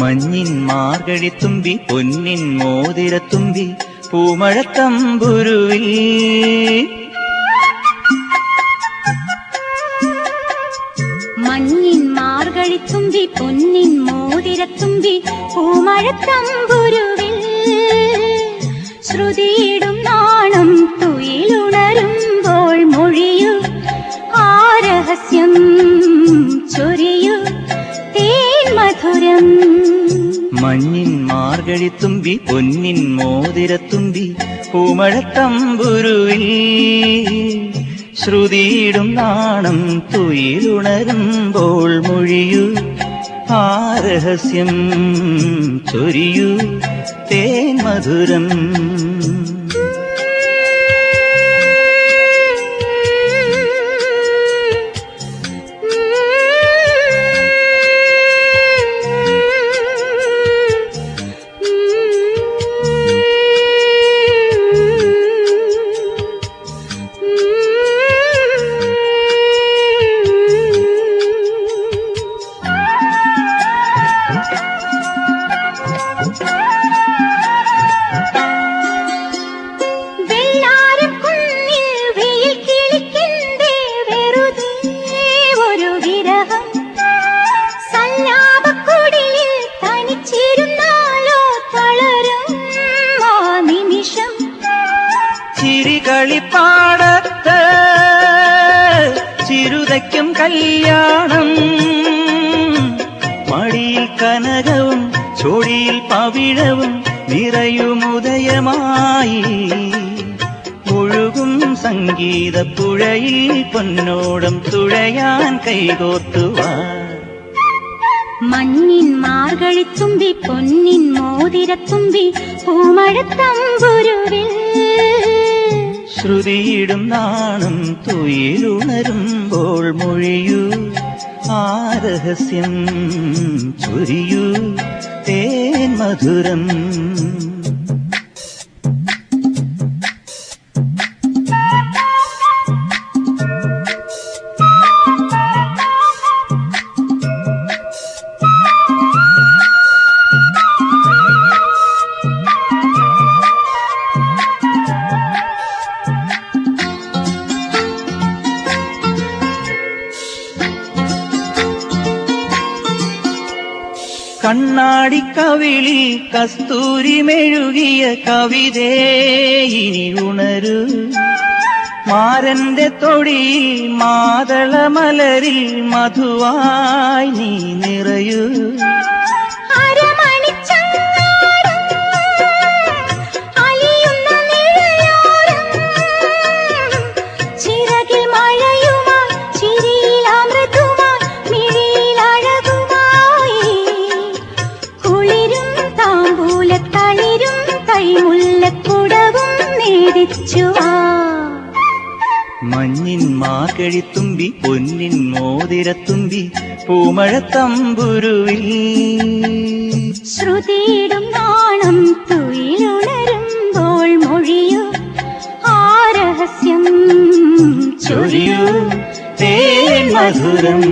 മഞ്ഞിൻ മാർഗഴിത്തുമ്പി പൊന്നിൻ മോതിരത്തുമ്പി പൂമഴത്തമ്പുരുവിൽ. മഞ്ഞിൻ മാർഗഴിത്തുമ്പി പൊന്നിൻ മോതിരത്തുമ്പി പൂമഴത്തമ്പുരുവിൽ. ശ്രുതിയിടും മധുരം. മഞ്ഞിൻ മാർഗഴിത്തുമ്പി പൊന്നിൻ മോതിരത്തുമ്പി പൂമഴത്തമ്പുരുവിൽ ശ്രുതിയിടും നാണം തുയിലുണരുമ്പോൾ മൊഴിയൂ. ആ രഹസ്യം ചൊരിയൂ. തേൻ മധുരം களிப்பாடத்த சிறுதைக்கும் கல்யாணம். மடியில் கனகவும் சொடியில் பவிழவும் நிறையும் உதயமாயி ஒழுகும் சங்கீத புழையில் பொன்னோடம் துழையான் கைகோத்துவார் மண்ணின் மார்கழி தும்பி பொன்னின் மோதிர தும்பி பூமழத்தம்பு ശ്രുതിയിടും നാണം തുയിലുണരുമ്പോൾ മൊഴിയൂ. ആ രഹസ്യം ചൊരിയൂ. തേൻ മധുരം കണ്ണാടി കവിളി കസ്തൂരി മെഴുകിയ കവിതേ ഇനി ഉണരു. മാരന്റെ തൊടിയിൽ മാതളമലരിൽ മധുവായി നീ നിറയൂ. നേടിച്ചുവാ മഞ്ഞിൻ മാകഴിത്തുമ്പി പൊന്നിൻ മോതിരത്തുമ്പി പൂമഴത്തമ്പുരുവിൽ ശ്രുതിയിടും നാണം തുയിലുണരുമ്പോൾ മൊഴിയു ആ രഹസ്യം ചൊരിയു തേൻ മധുരം.